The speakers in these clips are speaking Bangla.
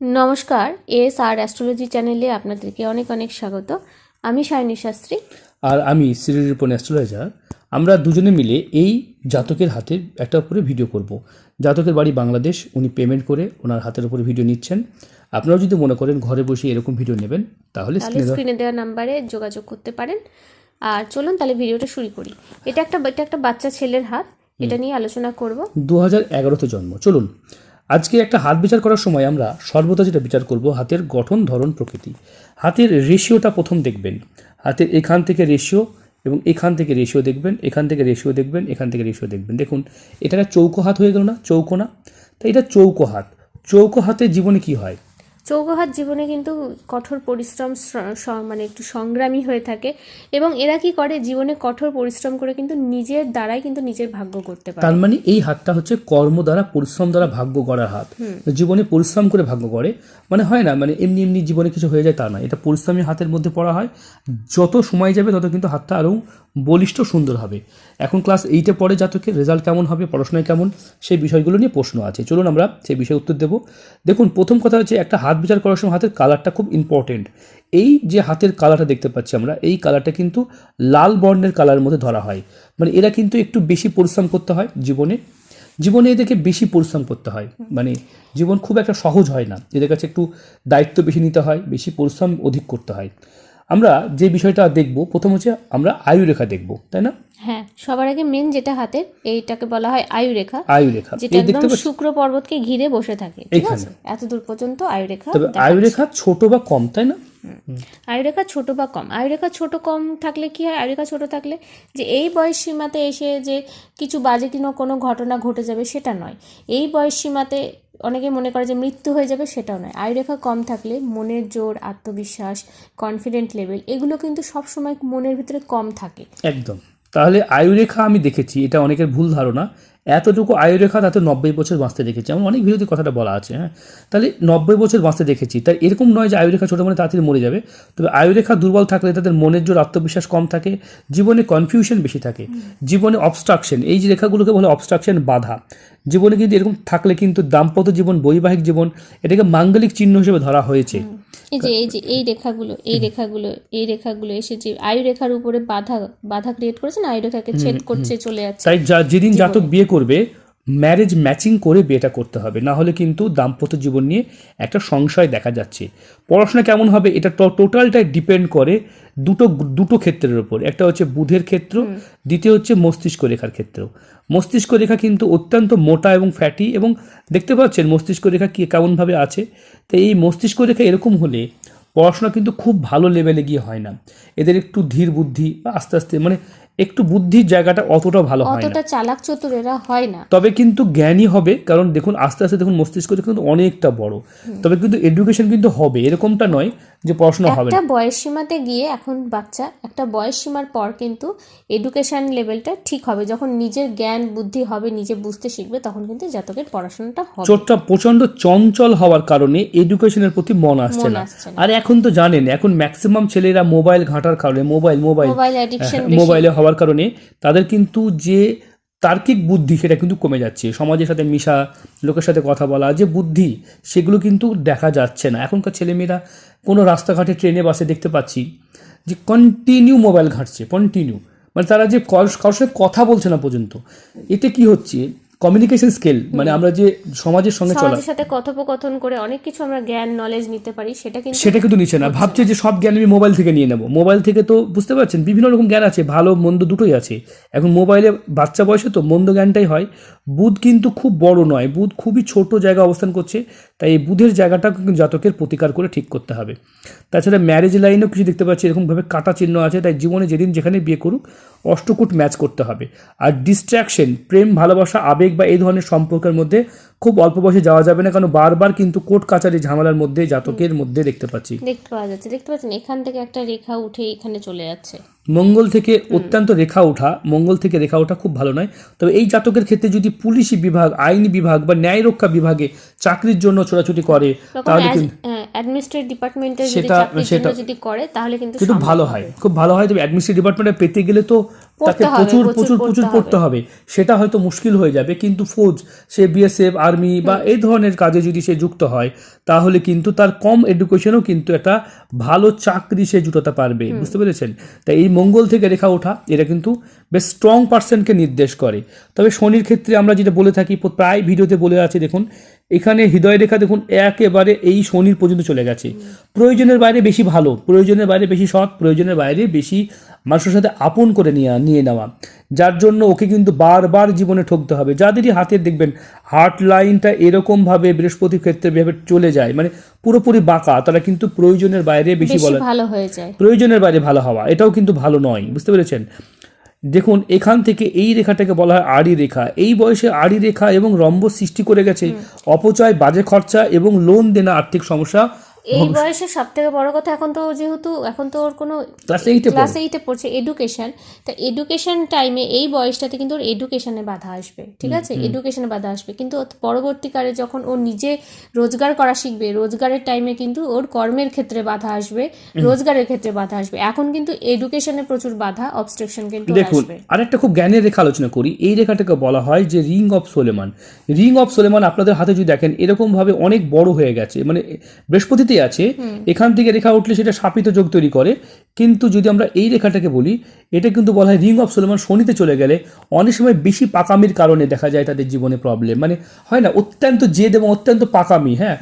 নমস্কার এস আর অ্যাস্ট্রোলজি চ্যানেলে আপনাদেরকে অনেক অনেক স্বাগত। আমি সায়নী শাস্ত্রী। আর আমি সিরিরিপন অ্যাস্ট্রোলজার। আমরা দুজনে মিলে এই জাতকের হাতে একটা উপরে ভিডিও করব। জাতকের বাড়ি বাংলাদেশ উনি পেমেন্ট করে ওনার হাতের উপরে ভিডিও নিচ্ছেন। আপনারাও যদি মনে করেন ঘরে বসে এরকম ভিডিও নেবেন তাহলে স্ক্রিনে দেওয়া নাম্বারে যোগাযোগ করতে পারেন। আর চলুন তাহলে ভিডিওটা শুরু করি। এটা একটা এটা একটা বাচ্চা ছেলের হাত এটা নিয়ে আলোচনা করব। দু হাজার এগারোতে জন্ম। চলুন। আজকে একটা হাত বিচার করার সময় আমরা সর্বদা যেটা বিচার করব, হাতের গঠন, ধরন, প্রকৃতি। হাতের রেশিওটা প্রথম দেখবেন। হাতের এখান থেকে রেশিও এবং এখান থেকে রেশিও দেখবেন, এখান থেকে রেশিও দেখবেন, এখান থেকে রেশিও দেখবেন। দেখুন এটা চৌকো হাত হয়ে গেল না? চৌকো না? তাই এটা চৌকো হাত। চৌকো হাতে জীবনে কি হয়? চৌকোহাত জীবনে কিন্তু কঠোর পরিশ্রম মানে একটু সংগ্রামী হয়ে থাকে এবং এরা কি করে? জীবনে কঠোর পরিশ্রম করে কিন্তু নিজের দ্বারাই কিন্তু নিজের ভাগ্য করতে পারে। তার মানে এই হাতটা হচ্ছে কর্ম দ্বারা পরিশ্রম দ্বারা ভাগ্য গড়ার হাত। জীবনে পরিশ্রম করে ভাগ্য গড়ে মানে হয় না মানে এমনি এমনি জীবনে কিছু হয়ে যায় তা না এটা পরিশ্রমী হাতের মধ্যে পড়া হয়। যত সময় যাবে তত কিন্তু হাতটা আরও বলিষ্ঠ সুন্দর হবে। এখন ক্লাস এইটে পরে জাতকের রেজাল্ট কেমন হবে, পড়াশোনায় কেমন, সেই বিষয়গুলো নিয়ে প্রশ্ন আছে। চলুন আমরা সেই বিষয়ে উত্তর দেব। দেখুন, প্রথম কথা হচ্ছে একটা হাত বিচার করার সময় হাতের কালারটা খুব ইম্পর্টেন্ট এই যে হাতের কালারটা দেখতে পাচ্ছি আমরা, এই কালারটা কিন্তু লাল বর্ণের কালারের মধ্যে ধরা হয়। মানে এরা কিন্তু একটু বেশি পরিশ্রম করতে হয় জীবনে। জীবনে এদেরকে বেশি পরিশ্রম করতে হয়। মানে জীবন খুব একটা সহজ হয় না। এদের কাছে একটু দায়িত্ব বেশি নিতে হয়, বেশি পরিশ্রম অধিক করতে হয়। আমরা যে বিষয়টা দেখব প্রথম হচ্ছে আমরা আয়ু রেখা দেখব তাই না? হ্যাঁ সবার আগে মেন যেটা হাতের এইটাকে বলা হয় আয়ু রেখা। আয়ু রেখা। যেটা একদম শুক্র পর্বতকে ঘিরে বসে থাকে ঠিক আছে? এত দূর পর্যন্ত আয়ু রেখা তবে আয়ু রেখা ছোট বা কম তাই না? আয়ুরেখা ছোট বা কম? আয়ুরেখা ছোট কম থাকলে কি হয়? আয়ুরেখা ছোট থাকলে যে এই বয়স সীমাতে এসে যে কিছু বাজে কিনো কোনো ঘটনা ঘটে যাবে সেটা নয়। এই বয়স সীমাতে অনেকে মনে করে যে মৃত্যু হয়ে যাবে সেটাও নয়। আয়ুরেখা কম থাকলে মনের জোর আত্মবিশ্বাস কনফিডেন্ট লেভেল এগুলো কিন্তু সব সময় মনের ভিতরে কম থাকে। একদম। তাহলে আয়ুরেখা আমি দেখেছি এটা অনেকের ভুল ধারণা। এতটুকু আয়ুরেখা তাতে নব্বই বছর বাঁচতে দেখেছি। এমন অনেক ভিডিওতে কথাটা বলা আছে হ্যাঁ? তাহলে নব্বই বছর বাঁচতে দেখেছি তাই এরকম নয় যে আয়ুরেখা ছোটো মানে তাড়াতাড়ি মরে যাবে। তবে আয়ুরেখা দুর্বল থাকলে তাদের মনের জোর আত্মবিশ্বাস কম থাকে জীবনে কনফিউশন বেশি থাকে জীবনে অবস্ট্রাকশন এই যে রেখাগুলোকে বলে অবস্ট্রাকশন বাধা। জীবনে কিন্তু এরকম থাকলে কিন্তু দাম্পত্য জীবন বৈবাহিক জীবন এটাকে মাঙ্গলিক চিহ্ন হিসেবে ধরা হয়েছে। এই যে এই যে এই রেখাগুলো এই রেখাগুলো এই রেখাগুলো এসে যে আয়ু রেখার উপরে বাধা বাধা ক্রিয়েট করেছে না আয়ু রেখাকে ছেদ করছে চলে যাচ্ছে তাই যেদিন জাতক বিয়ে করবে ম্যারেজ ম্যাচিং করে বিয়েটা করতে হবে। না হলে কিন্তু দাম্পত্য জীবন নিয়ে একটা সংশয় দেখা যাচ্ছে। পড়াশোনা কেমন হবে এটা টোটালটাই ডিপেন্ড করে দুটো দুটো ক্ষেত্রের ওপর একটা হচ্ছে বুধের ক্ষেত্র দ্বিতীয় হচ্ছে মস্তিষ্ক রেখার ক্ষেত্র। মস্তিষ্ক রেখা কিন্তু অত্যন্ত মোটা এবং ফ্যাটি এবং দেখতে পাচ্ছেন মস্তিষ্ক রেখা কি কেমনভাবে আছে? তো এই মস্তিষ্ক রেখা এরকম হলে পড়াশোনা কিন্তু খুব ভালো লেভেলে গিয়ে হয় না। এদের একটু ধীর বুদ্ধি বা আস্তে আস্তে মানে একটু বুদ্ধির জায়গাটা অতটা ভালো হয় না। অতটা চালাক চতুর এরা হয় না। তবে কিন্তু জ্ঞানী হবে কারণ দেখুন আস্তে আস্তে দেখুন মস্তিষ্ক কিন্তু অনেকটা বড়। তবে কিন্তু এডুকেশন কিন্তু হবে এরকমটা নয় যে পড়াশোনা হবে একটা বয়স সীমাতে গিয়ে এখন বাচ্চা একটা বয়স সীমার পর কিন্তু এডুকেশন লেভেলটা ঠিক হবে। যখন নিজের জ্ঞান বুদ্ধি হবে নিজে বুঝতে শিখবে তখন কিন্তু জাতকের পড়াশোনাটা হবে। চোরটা প্রচণ্ড চঞ্চল হওয়ার কারণে এডুকেশনের প্রতি মন আসছে না। আর এখন তো জানেন এখন ম্যাক্সিমাম ছেলেরা মোবাইল ঘাঁটার কারণে মোবাইল মোবাইল মোবাইল অ্যাডিকশন মোবাইলে হওয়ার কারণে তাদের কিন্তু যে তার্কিক বুদ্ধি সেটা কিন্তু কমে যাচ্ছে। সমাজের সাথে মিশা, লোকের সাথে কথা বলা, যে বুদ্ধি, সেগুলো কিন্তু দেখা যাচ্ছে না। এখনকার ছেলেমেয়েরা কোনো রাস্তাঘাটে, ট্রেনে, বাসে দেখতে পাচ্ছি যে কন্টিনিউ মোবাইল ঘাঁটছে কন্টিনিউ মানে তারা যে কারোর সাথে কথা বলছে না পর্যন্ত। এতে কি হচ্ছে? কমিউনিকেশন স্কিল মানে আমরা যে সমাজের সঙ্গে চলা সাথে কথোপকথন করে অনেক কিছু আমরা জ্ঞান নলেজ নিতে পারি সেটা কিন্তু সেটা কিন্তু নিচে না। ভাবছে যে সব জ্ঞান আমি মোবাইল থেকে নিয়ে নেব। মোবাইল থেকে তো বুঝতে পারছেন বিভিন্ন রকম জ্ঞান আছে ভালো মন্দ দুটোই আছে। এখন মোবাইলে বাচ্চা বয়সে তো মন্দ জ্ঞানটাই হয়। বুধ কিন্তু খুব বড় নয়। বুধ খুবই ছোট জায়গা অবস্থান করছে, তাই এই বুধের জায়গাটা জাতকের প্রতিকার করে ঠিক করতে হবে। তাছাড়া ম্যারেজ লাইনেও কিছু দেখতে পাচ্ছি, এরকমভাবে কাটা চিহ্ন আছে, তাই জীবনে যেদিন যেখানে বিয়ে করুক, অষ্টকূট ম্যাচ করতে হবে। আর ডিস্ট্র্যাকশন প্রেম, ভালোবাসা, আবেগ বা এই ধরনের সম্পর্কের মধ্যে খুব অল্প বয়সে যাওয়া যাবে না, কারণ বারবার কিন্তু কোর্ট কাচারি ঝামেলার মধ্যে জাতকের মধ্যে দেখতে পাচ্ছি। দেখতে পাওয়া যাচ্ছে, দেখতে পাচ্ছেন, এখান থেকে একটা রেখা উঠে এখানে চলে যাচ্ছে। মঙ্গল থেকে অত্যন্ত রেখা ওঠা মঙ্গল থেকে রেখা ওঠা খুব ভালো নয়। তবে এই জাতকের ক্ষেত্রে যদি পুলিশি বিভাগ আইনি বিভাগ বা ন্যায় রক্ষা বিভাগে চাকরির জন্য ছোটাছুটি করে তাহলে কিন্তু অ্যাডমিনিস্ট্রেটিভ ডিপার্টমেন্টে সেটা- সেটা- যদি করে তাহলে কিন্তু কিন্তু ভালো হয় খুব ভালো হয়। তবে অ্যাডমিনিস্ট্রেটিভ ডিপার্টমেন্টে পেতে গেলে তো তাকে প্রচুর প্রচুর প্রচুর পড়তে হবে। সেটা হয়তো মুশকিল হয়ে যাবে কিন্তু ফৌজ সে বিএসএফ আর্মি বা এই ধরনের কাজে যদি সে যুক্ত হয় তাহলে কিন্তু তার কম এডুকেশনেও কিন্তু একটা ভালো চাকরি সে জুটাতে পারবে বুঝতে পেরেছেন? তাই এই মঙ্গল থেকে রেখা ওঠা এটা কিন্তু বেশ স্ট্রং পার্সনকে নির্দেশ করে। তবে শনির ক্ষেত্রে আমরা যেটা বলে থাকি প্রায় ভিডিওতে বলে আছে দেখুন এখানে হৃদয় রেখা দেখুন একেবারে এই শনির পর্যন্ত চলে গেছে। প্রয়োজনের বাইরে বেশি ভালো প্রয়োজনের বাইরে বেশি সৎ প্রয়োজনের বাইরে বেশি মানুষের সাথে আপন করে নিয়ে নিয়ে নেওয়া। যার জন্য ওকে কিন্তু বারবার জীবনে ঠকতে হবে। যাদেরই হাতের দেখবেন হার্ট লাইনটা এরকমভাবে বৃহস্পতির ক্ষেত্রে ভেবে চলে যায় মানে পুরোপুরি বাঁকা তারা কিন্তু প্রয়োজনের বাইরে বেশি বলে ভালো হয়ে যায়। প্রয়োজনের বাইরে ভালো হওয়া এটাও কিন্তু ভালো নয় বুঝতে পেরেছেন? দেখুন এখান থেকে এই রেখাটাকে বলা হয় আড়ি রেখা। এই বয়সে আড়ি রেখা এবং রম্ব সৃষ্টি করে গেছে অপচয় বাজে খরচা এবং লোন দেনা আর্থিক সমস্যা। এই বয়সে সব থেকে বড় কথা এখন তো যেহেতু এখন তো ওর কোনো ক্লাস এইটে পড়ছে এডুকেশন তা এডুকেশন টাইমে এই বয়সটাতে কিন্তু ওর এডুকেশনে বাধা আসবে ঠিক আছে? এডুকেশনে বাধা আসবে। কিন্তু পরবর্তীকালে যখন ও নিজে রোজগার করা শিখবে রোজগারের টাইমে কিন্তু ওর কর্মের ক্ষেত্রে বাধা আসবে রোজগারের ক্ষেত্রে বাধা আসবে। এখন কিন্তু এডুকেশনে প্রচুর বাধা অবস্ট্রাকশন কিন্তু দেখুন আরেকটা খুব জ্ঞানের রেখা আলোচনা করি। এই রেখাটাকে বলা হয় যে ring of Solomon ring of Solomon আপনাদের হাতে যদি দেখেন এরকম ভাবে অনেক বড় হয়ে গেছে। মানে বৃহস্পতিতেই আছে। এখান থেকে রেখা উঠলে সেটা শাপিত যোগ তৈরি করে। কিন্তু যদি আমরা এই রেখাটাকে বলি, এটা কিন্তু বলা হয় রিং অফ সোলেমান শনিতে চলে গেলে অনেক সময় বেশি পাকামির কারণে দেখা যায় তাদের জীবনে প্রবলেম মানে হয় না, অত্যন্ত জেদ এবং অত্যন্ত পাকামি হ্যাঁ?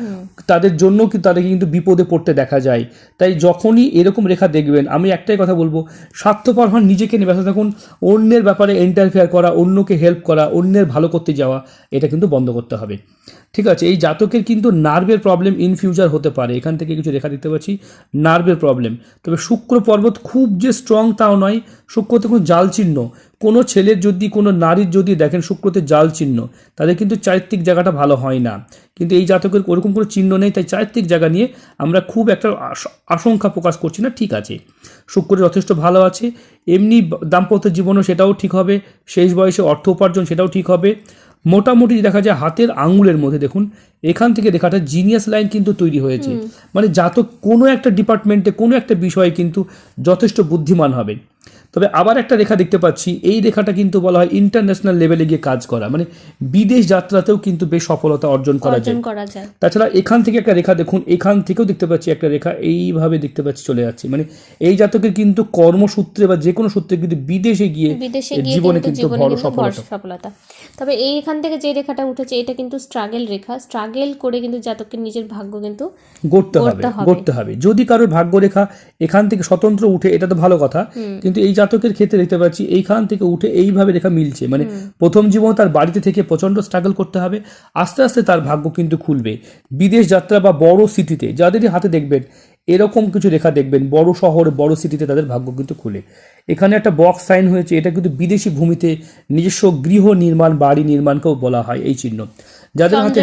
তাদের জন্য কিন্তু তাদেরকে কিন্তু বিপদে পড়তে দেখা যায়। তাই যখনই এরকম রেখা দেখবেন, আমি একটাই কথা বলব, স্বার্থপর হন, নিজেকে নিয়ে ব্যস্ত থাকুন, অন্যের ব্যাপারে ইন্টারফেয়ার করা, অন্যকে হেল্প করা, অন্যের ভালো করতে যাওয়া, এটা কিন্তু বন্ধ করতে হবে। ঠিক আছে, এই জাতকের কিন্তু নার্ভের প্রবলেম ইন ফিউচার হতে পারে। এখান থেকে কিছু রেখা দেখতে পাচ্ছি, নার্ভের প্রবলেম তবে শুক্র পর্বত খুব যে স্ট্রং তাও নয়, শুক্রতে কোনো জাল চিহ্ন। কোনো ছেলের যদি, কোনো নারীর যদি দেখেন শুক্রতে জাল চিহ্ন, তাদের কিন্তু চারিত্রিক জায়গাটা ভালো হয় না। কিন্তু এই জাতকের ওরকম কোনো চিহ্ন নেই, তাই চারিত্রিক জায়গা নিয়ে আমরা খুব একটা আশঙ্কা প্রকাশ করছি না, ঠিক আছে। শুক্র যথেষ্ট ভালো আছে, এমনি দাম্পত্য জীবনও সেটাও ঠিক হবে, শেষ বয়সে অর্থ উপার্জন সেটাও ঠিক হবে। মোটামুটি দেখা যায় হাতের আঙুলের মধ্যে দেখুন এখান থেকে দেখাটা জিনিয়াস লাইন কিন্তু তৈরি হয়েছে। মানে জাতক কোনো একটা ডিপার্টমেন্টে কোনো একটা বিষয়ে কিন্তু যথেষ্ট বুদ্ধিমান হবে। তবে আবার একটা রেখা দেখতে পাচ্ছি। এই রেখাটা কিন্তু বলা হয় ইন্টারন্যাশনাল লেভেলে গিয়ে কাজ করা। মানে বিদেশ যাত্রাতেও কিন্তু বেশ সফলতা অর্জন করা যায়। তাছাড়া এখান থেকে একটা রেখা দেখুন এখান থেকেও দেখতে পাচ্ছি একটা রেখা এইভাবে দেখতে পাচ্ছি চলে যাচ্ছে। মানে এই জাতকের কিন্তু কর্মসূত্রে বা যে কোনো সূত্রে কিন্তু বিদেশে গিয়ে জীবনে কিন্তু বড় সফলতা। সফলতা। তবে এইখান থেকে যে রেখাটা উঠেছে এটা কিন্তু স্ট্রাগল রেখা। স্ট্রাগল করে কিন্তু জাতকের নিজের ভাগ্য কিন্তু গড়তে হবে গড়তে হবে। যদি কারোর ভাগ্য রেখা এখান থেকে স্বতন্ত্র উঠে এটা তো ভালো কথা। কিন্তু এই জাতকের ক্ষেত্রে দেখতে পাচ্ছি এইখান থেকে উঠে এইভাবে রেখা মিলছে। মানে প্রথম জীবন তার বাড়িতে থেকে প্রচণ্ড স্ট্রাগল করতে হবে আস্তে আস্তে তার ভাগ্য কিন্তু খুলবে। বিদেশ যাত্রা বা বড় সিটিতে যাদেরই হাতে দেখবেন এরকম কিছু রেখা দেখবেন বড় শহর বড় সিটিতে তাদের ভাগ্য কিন্তু খুলে। এখানে একটা বক্স সাইন হয়েছে এটা কিন্তু বিদেশি ভূমিতে নিজস্ব গৃহ নির্মাণ বাড়ি নির্মাণকেও বলা হয় এই চিহ্ন। যাদের হাতে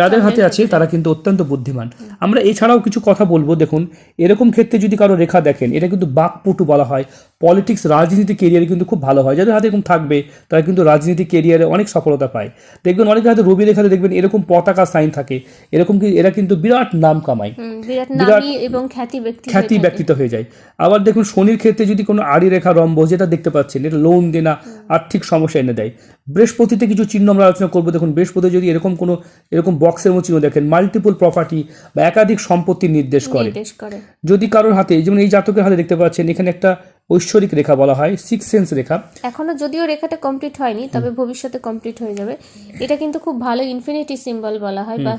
যাদের হাতে আছে তারা কিন্তু অত্যন্ত বুদ্ধিমান। আমরা এছাড়াও কিছু কথা বলব দেখুন এরকম ক্ষেত্রে যদি কারও রেখা দেখেন এটা কিন্তু বাকপটু বলা হয়। পলিটিক্স রাজনীতি কেরিয়ারে কিন্তু খুব ভালো হয়। যাদের হাতে এরকম থাকবে তারা কিন্তু রাজনীতি কেরিয়ারে অনেক সফলতা পায়। দেখবেন অনেকের হাতে রবি রেখাতে দেখবেন এরকম পতাকা সাইন থাকে। এরকম কি এরা কিন্তু বিরাট নাম কামায়। বিরাট নামী এবং খ্যাতি ব্যক্তি খ্যাতি ব্যক্তিত্ব হয়ে যায়। আবার দেখুন শনির ক্ষেত্রে যদি কোনো আড়ি রেখা রম্ব যেটা দেখতে পাচ্ছেন এটা লোন দেনা আর্থিক সমস্যা এনে দেয়। বৃহস্পতিতে কিছু চিহ্ন আমরা আলোচনা করব। দেখুন বৃহস্পতি যদি এরকম কোনো এরকম বক্সের মতো চিহ্ন দেখেন মাল্টিপল প্রপার্টি বা একাধিক সম্পত্তি নির্দেশ করে। যদি কারোর হাতে যেমন এই জাতকের হাতে দেখতে পাচ্ছেন এখানে একটা ঐশ্বরিক রেখা বলা হয় সিক্স সেন্স রেখা। এখনও যদিও রেখাটা কমপ্লিট হয়নি তবে ভবিষ্যতে কমপ্লিট হয়ে যাবে। এটা কিন্তু খুব ভালো ইনফিনিটি সিম্বল বলা হয় বা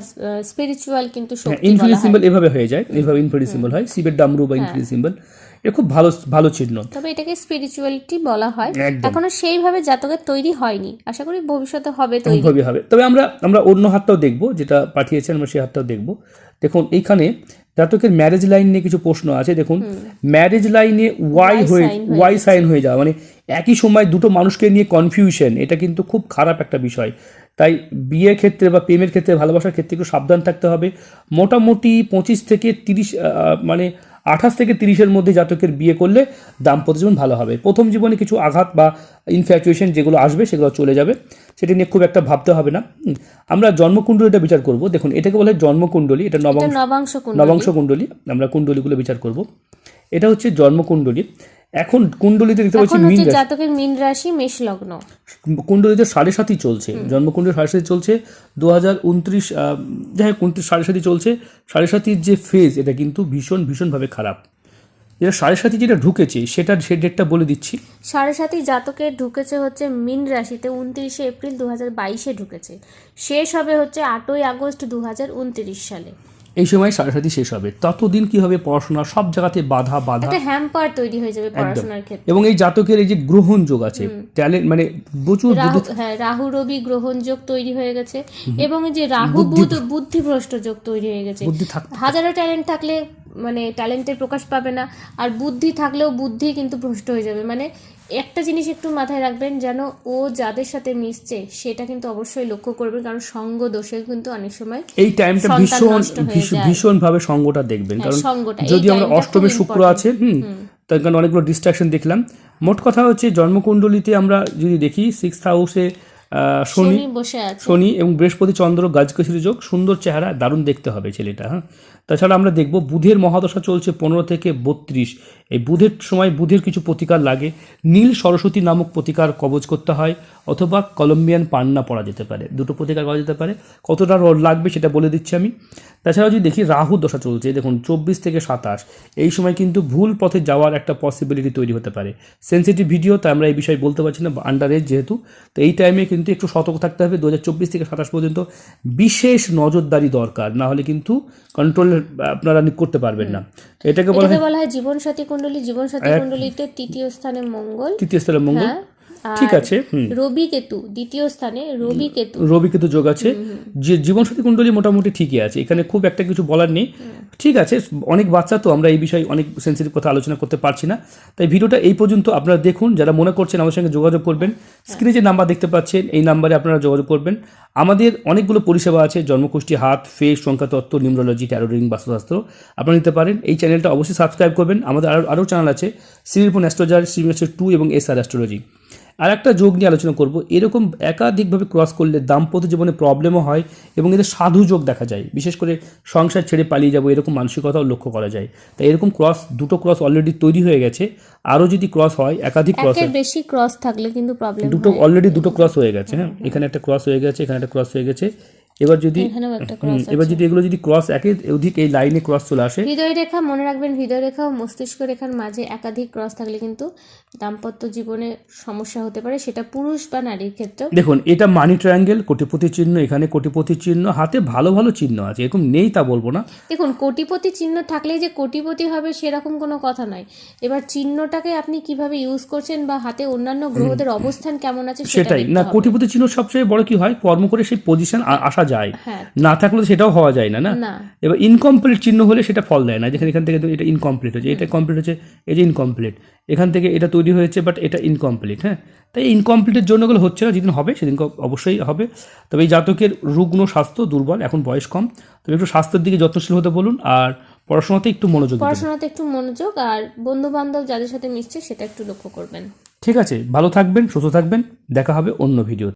স্পিরিচুয়াল কিন্তু ইনফিনিটি সিম্বল এভাবে হয়ে যায় এভাবে ইনফিনিটি সিম্বল হয় শিবের ডামরু বা ইনফিনিটি সিম্বল এটা খুব ভালো ভালো চিহ্ন তবে এটাকে স্পিরিচুয়ালিটি বলা হয়। এখনও সেইভাবে জাতকের তৈরি হয়নি। আশা করি ভবিষ্যতে হবে তৈরি। অনুভবী হবে। তবে আমরা আমরা অন্য হাতটাও দেখব যেটা পাঠিয়েছেন আমরা সেই হাতটাও দেখব। দেখুন এইখানে জাতকের ম্যারেজ লাইন নিয়ে কিছু প্রশ্ন আছে। দেখুন ম্যারেজ লাইনে ওয়াই হয়ে ওয়াই সাইন হয়ে যাওয়া মানে একই সময় দুটো মানুষকে নিয়ে কনফিউশন এটা কিন্তু খুব খারাপ একটা বিষয়। তাই বিয়ের ক্ষেত্রে বা প্রেমের ক্ষেত্রে ভালোবাসার ক্ষেত্রে একটু সাবধান থাকতে হবে। মোটামুটি পঁচিশ থেকে তিরিশ মানে আঠাশ থেকে তিরিশের মধ্যে জাতকের বিয়ে করলে দাম্পত্য জীবন ভালো হবে। প্রথম জীবনে কিছু আঘাত বা ইনফ্যাচুয়েশন যেগুলো আসবে সেগুলো চলে যাবে। সেটা নিয়ে খুব একটা ভাবতে হবে না। আমরা জন্মকুণ্ডলীটা বিচার করব। দেখুন এটাকে বলে জন্মকুণ্ডলী এটা নবাংশ নবাংশ কুণ্ডলী আমরা কুণ্ডলীগুলো বিচার করব। এটা হচ্ছে জন্মকুণ্ডলী। এখন কুণ্ডলীতে দেখতে পাচ্ছি মিন রাশি। জাতকের মীন রাশি মেষ লগ্ন কুণ্ডলীতে সাড়ে সাতই চলছে জন্মকুণ্ডলী সাড়ে সাথী চলছে দু হাজার উনত্রিশ যাই হোক উনত্রিশ সাড়ে সাতই চলছে। সাড়ে সাতির যে ফেজ এটা কিন্তু ভীষণ ভীষণভাবে খারাপ। যেটা সাড়ে সাথী যেটা ঢুকেছে সেটা সে ডেটটা বলে দিচ্ছি। সাড়ে সাতই জাতকের ঢুকেছে হচ্ছে মীন রাশিতে উনত্রিশে এপ্রিল দু হাজার বাইশে ঢুকেছে। শেষ হবে হচ্ছে আটই আগস্ট দু হাজার উনত্রিশ সালে। এই সময় সরাসরি শেষ হবে। ততদিন কি হবে পড়াশোনা? সব জায়গাতে বাধা বাধা। একটা হ্যাম্পার তৈরি হয়ে যাবে পড়াশোনার ক্ষেত্রে। এবং এই জাতকের এই যে গ্রহণ যোগ আছে ট্যালেন্ট মানে প্রচুর রাহু হ্যাঁ রাহু রবি গ্রহণ যোগ তৈরি হয়ে গেছে। এবং এই যে রাহু বুধ বুদ্ধিভ্রষ্ট যোগ তৈরি হয়ে গেছে। হাজারো ট্যালেন্ট থাকলে মানে ট্যালেন্টের প্রকাশ পাবে না। আর বুদ্ধি থাকলেও বুদ্ধি কিন্তু ভ্রষ্ট হয়ে যাবে। মানে একটা জিনিস একটু মাথায় রাখবেন যেন ও যাদের সাথে মিশছে সেটা কিন্তু অবশ্যই লক্ষ্য করবেন কারণ সঙ্গ দোষে কিন্তু অনেক সময় এই টাইমটা ভীষণ ভীষণ-। ভীষণভাবে সঙ্গটা দেখবেন। হ্যাঁ, কারণ যদি আমরা অষ্টমী শুক্র। আছে হুম তার কারণে অনেকগুলো ডিস্ট্রাকশন দেখলাম। মোট কথা হচ্ছে জন্মকুণ্ডলিতে আমরা যদি দেখি সিক্স হাউসে শনি শনি বসে আছে। শনি এবং বৃহস্পতি চন্দ্র গাজকেশরী যোগ সুন্দর চেহারা দারুণ দেখতে হবে ছেলেটা হ্যাঁ। তাছাড়া আমরা দেখব বুধের মহাদশা চলছে পনেরো থেকে বত্রিশ। এই বুধের সময় বুধের কিছু প্রতিকার লাগে। নীল সরস্বতী নামক প্রতিকার কবজ করতে হয় অথবা কলম্বিয়ান পান্না পড়া যেতে পারে। দুটো প্রতিকার করা যেতে পারে। কতটা রড লাগবে সেটা বলে দিচ্ছি আমি। তাছাড়াও যদি দেখি রাহু দশা চলছে দেখুন, চব্বিশ থেকে সাতাশ। এই সময় কিন্তু ভুল পথে যাওয়ার একটা পসিবিলিটি তৈরি হতে পারে। সেন্সিটিভ ভিডিও তাই আমরা এই বিষয়ে বলতে পারছি না আন্ডার এজ যেহেতু। তো এই টাইমে কিন্তু একটু সতর্ক থাকতে হবে, দু হাজার চব্বিশ থেকে সাতাশ পর্যন্ত। বিশেষ নজরদারি দরকার, না হলে কিন্তু কন্ট্রোল আপনারা করতে পারবেন না। এটাকে বলা বলা হয় জীবন সাথী কুণ্ডলী। জীবন সাথী কুণ্ডলীতে তৃতীয় স্থানে মঙ্গল। তৃতীয় স্থানে মঙ্গল। হ্যাঁ। ঠিক আছে রবি কেতু দ্বিতীয় স্থানে রবি কেতু। রবি কিন্তু যোগ আছে। যে জীবনসাথী কুণ্ডলী মোটামুটি ঠিকই আছে এখানে খুব একটা কিছু বলার নেই। ঠিক আছে অনেক বাচ্চা তো আমরা এই বিষয়ে অনেক সেন্সিটিভ কথা আলোচনা করতে পারছি না। তাই ভিডিওটা এই পর্যন্ত আপনারা দেখুন যারা মনে করছেন আমাদের সঙ্গে যোগাযোগ করবেন স্ক্রিনে যে নাম্বার দেখতে পাচ্ছেন এই নাম্বারে আপনারা যোগাযোগ করবেন। আমাদের অনেকগুলো পরিষেবা আছে জন্মকুষ্টি হাত ফেস সংখ্যাতত্ত্ব নিউমরোলজি ট্যারোরিং বাস্তুশাস্ত্র। আপনারা নিতে পারেন এই চ্যানেলটা অবশ্যই সাবস্ক্রাইব করবেন। আমাদের আরও আরও চ্যানেল আছে সিরিপুন অ্যাস্ট্রোলজার সিমিস্টার টু এবং এস আর অ্যাস্ট্রোলজি আর একটা যোগ নিয়ে আলোচনা করব। এরকম একাধিকভাবে ক্রস করলে দাম্পত্য জীবনে প্রবলেমও হয় এবং এদের সাধু যোগ দেখা যায়। বিশেষ করে সংসার ছেড়ে পালিয়ে যাব এরকম মানসিকতাও লক্ষ্য করা যায়। তাই এরকম ক্রস দুটো ক্রস অলরেডি তৈরি হয়ে গেছে। আরও যদি ক্রস হয় একাধিক ক্রস বেশি ক্রস থাকলে কিন্তু প্রবলেম দুটো অলরেডি দুটো ক্রস হয়ে গেছে হ্যাঁ? এখানে একটা ক্রস হয়ে গেছে এখানে একটা ক্রস হয়ে গেছে। এবার যদি এবার যদি এগুলো যদি ক্রস একে অধিক এই লাইনে ক্রস চলে আসে। হৃদয় রেখা মনে রাখবেন হৃদয় রেখা ও মস্তিষ্ক রেখার মাঝে একাধিক ক্রস থাকলে কিন্তু দাম্পত্য জীবনে সমস্যা হতে পারে। সেটা পুরুষ বা নারীর ক্ষেত্রে দেখুন এটা মানি ট্রায়াঙ্গেল কোটিপতি চিহ্ন এখানে কোটিপতি চিহ্ন হাতে ভালো ভালো চিহ্ন আছে এরকম নেই তা বলব না। দেখুন কোটিপতি চিহ্ন থাকলেই যে কোটিপতি হবে সেরকম কোনো কথা নয়। এবার চিহ্নটাকে আপনি কীভাবে ইউজ করছেন বা হাতে অন্যান্য গ্রহদের অবস্থান কেমন আছে সেটাই। না কোটিপতি চিহ্ন সবচেয়ে বড় কি হয়? কর্ম করে সেই পজিশন আসা যায়। হ্যাঁ। না থাকলে সেটাও হওয়া যায় না না? এবার ইনকমপ্লিট চিহ্ন হলে সেটা ফল দেয় না। যেখানে এখান থেকে এটা ইনকমপ্লিট হচ্ছে। এটা কমপ্লিট হচ্ছে এই যে ইনকমপ্লিট এখান থেকে এটা তৈরি হয়েছে বাট এটা ইনকমপ্লিট হ্যাঁ? তাই ইনকমপ্লিটের জন্য এগুলো হচ্ছে না যেদিন হবে সেদিন অবশ্যই হবে। তবে এই জাতকের রুগ্ন স্বাস্থ্য দুর্বল এখন বয়স কম। তবে একটু স্বাস্থ্যের দিকে যত্নশীল হতে বলুন আর পড়াশোনাতে একটু মনোযোগ পড়াশোনাতে একটু মনোযোগ আর বন্ধু বান্ধব যাদের সাথে মিশছে সেটা একটু লক্ষ্য করবেন। ঠিক আছে ভালো থাকবেন সুস্থ থাকবেন। দেখা হবে অন্য ভিডিও